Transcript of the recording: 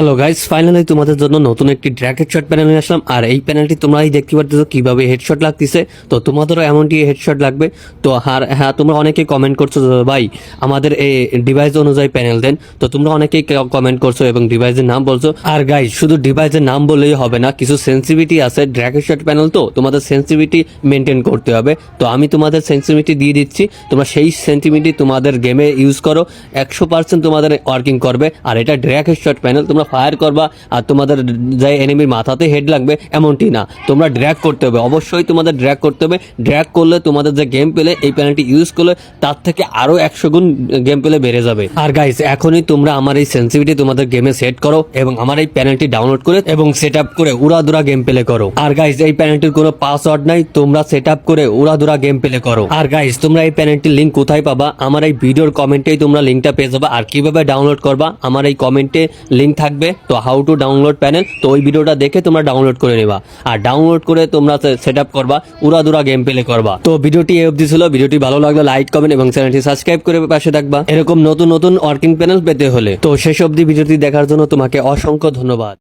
Hello guys finally তোমাদের জন্য নতুন একটি ড্র্যাগ হেডশট প্যানেল নিয়ে আসলাম। আর এই প্যানেলটি তোমরাই দেখতে পারতেছো কীভাবে হেডশট লাগতেছে। তো তোমাদেরও এমনটি হেডশট লাগবে। তো আর হ্যাঁ তোমরা অনেকেই কমেন্ট করছ ভাই, আমাদের এই ডিভাইস অনুযায়ী প্যানেল দেন। তো তোমরা অনেকেই কমেন্ট করছ এবং ডিভাইসের নাম বলছো। আর গাইস শুধু ডিভাইসের নাম বললেই হবে না, কিছু সেন্সিভিটি আছে। ড্র্যাগ হেডশট প্যানেল তো তোমাদের সেন্সিভিটি মেনটেন করতে হবে। তো আমি তোমাদের সেন্সিভিটি দিয়ে দিচ্ছি। তোমরা সেই সেন্সিভিটি তোমাদের গেমে ইউজ করো। একশো পার্সেন্ট তোমাদের ওয়ার্কিং করবে। আর এটা ড্র্যাগ হেডশট প্যানেল তোমরা ফায়ার করবা আর তোমাদের যে এনিমির মাথাতে হেড লাগবে, এমনটি না। তোমরা ড্র্যাগ করতে হবে। অবশ্যই তোমাদের ড্র্যাগ করতে হবে। ড্র্যাগ করলে তোমাদের যে গেম পেলে এই প্যানেলটি ইউজ করলে তার থেকে আরও একশো গুণ গেম পেলে বেড়ে যাবে। আর গাইস এখনই তোমরা আমার এই সেন্সিভিটি তোমাদের গেমে সেট করো এবং আমার এই প্যানেলটি ডাউনলোড করে এবং সেট আপ করে উড়াদুরা গেম প্লে করো। আর গাইস এই প্যানেলটির কোনো পাসওয়ার্ড নাই। তোমরা সেট আপ করে উড়াদুরা গেম প্লে করো। আর গাইস তোমরা এই প্যানেলটির লিঙ্ক কোথায় পাবা? আমার এই ভিডিওর কমেন্টেই তোমরা লিঙ্কটা পেয়ে যাবে। আর কীভাবে ডাউনলোড করবা? আমার এই কমেন্টে লিঙ্ক থাকবে। তো হাউ টু ডাউনলোড প্যানেল তো ওই ভিডিওটা দেখে তোমরা ডাউনলোড করে নেবা। আর ডাউনলোড করে তোমরা সেট আপ করবা, উড়াদুরা গেম প্লে করবা। তো ভিডিওটি এই অবধি ছিল, ভিডিওটি ভালো লাগল লাইক কমেন্ট এবং চ্যানেলটি সাবস্ক্রাইব করে পাশে থাকবা। এরকম নতুন নতুন ওয়ার্কিং প্যানেল পেতে হলে। তো শেষ অবধি ভিডিওটি দেখার জন্য তোমাকে অসংখ্য ধন্যবাদ।